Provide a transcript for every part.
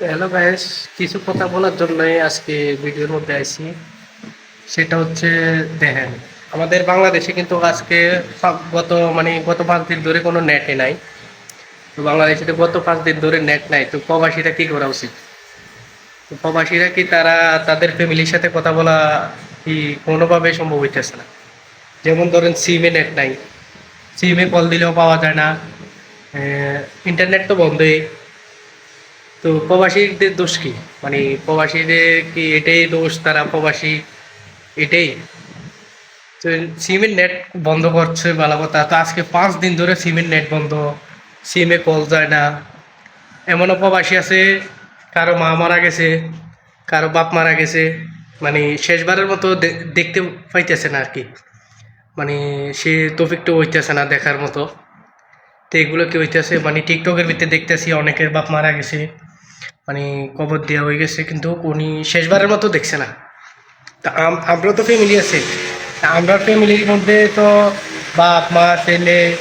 Hello guys কিছু কথা বলার জন্যই আজকে ভিডিওর মধ্যে আইছি। সেটা হচ্ছে দেখেন, আমাদের বাংলাদেশে কিন্তু আজকে গত মানে গত পাঁচ দিন ধরে কোনো নেটে নাই। তো বাংলাদেশে তো গত পাঁচ দিন ধরে নেট নাই। তো প্রবাসীরা কি করা উচিত? তো প্রবাসীরা কি তারা তাদের ফ্যামিলির সাথে কথা বলা কি কোনোভাবে সম্ভব হইতেছে না? যেমন ধরেন সিমে নেট নাই। সিমে কল দিলেও পাওয়া যায় না। ইন্টারনেট তো বন্ধই। তো প্রবাসীদের দোষ কি? মানে প্রবাসীদের কি এটাই দোষ, তারা প্রবাসী এটাই? তো সিমের নেট বন্ধ করছে ভালো কথা তো আজকে পাঁচ দিন ধরে সিমের নেট বন্ধ, সিমে কল যায় না। এমনও প্রবাসী আছে, কারও মা মারা গেছে, কারও বাপ মারা গেছে মানে শেষবারের মতো দেখতে পাইতেছে না আর কি মানে সে তফিকটা হইতেছে না দেখার মতো। তো এগুলো কি হইতেছে? মানে টিকটকের ভিতরে দেখতেছি অনেকের বাপ মারা গেছে। মানে কবর দেওয়া হয়ে গেছে, কিন্তু উনি শেষবারের মতো দেখছে না। তা আম- আমরা তো ফ্যামিলি আছে। আমরা ফ্যামিলির মধ্যে তো বাপ, মা, ছেলে,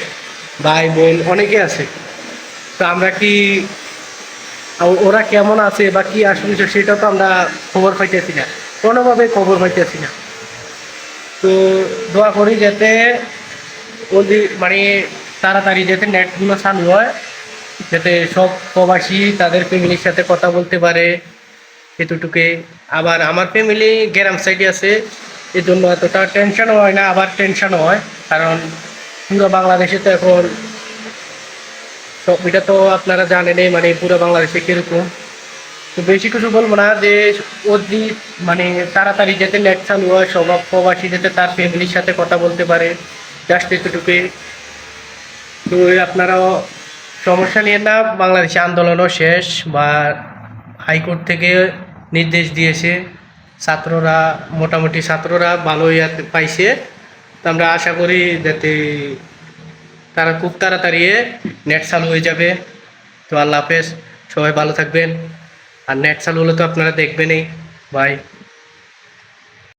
ভাই, বোন অনেকে আছে। তো আমরা কি ওরা কেমন আছে বা কি আসলে সেটা তো আমরা খবর পাইতেছি না। কোনোভাবে খবর পাইতেছি না। তো দোয়া করি যাতে ওদের মানে তাড়াতাড়ি যাতে নেটগুলো চালু হয়। যাতে সব প্রবাসী তাদের ফ্যামিলির সাথে কথা বলতে পারে এতটুকুই আবার আমার ফ্যামিলি গ্রাম সাইডে আছে এই জন্য এতটা টেনশনও হয় না, আবার টেনশনও হয়। কারণ পুরো বাংলাদেশে তো এখন সব, এটা তো আপনারা জানেনই মানে পুরো বাংলাদেশে কীরকম। তো বেশি কিছু বলব না যে, অতি মানে তাড়াতাড়ি যাতে নেট চালু হয়, সব প্রবাসী যাতে তার ফ্যামিলির সাথে কথা বলতে পারে জাস্ট এতটুকুই। তো আপনারাও সমস্যা নিয়ে না, বাংলাদেশে আন্দোলনও শেষ বা হাইকোর্ট থেকে নির্দেশ দিয়েছে ছাত্ররা, মোটামুটি ছাত্ররা ভালোই আর- পাইছে। তো আমরা আশা করি যাতে তারা খুব তাড়াতাড়ি নেট চালু হয়ে যাবে। তো আল্লাহ হাফেজ, সবাই ভালো থাকবেন। আর নেট চালু হলে তো আপনারা দেখবেনই। বাই।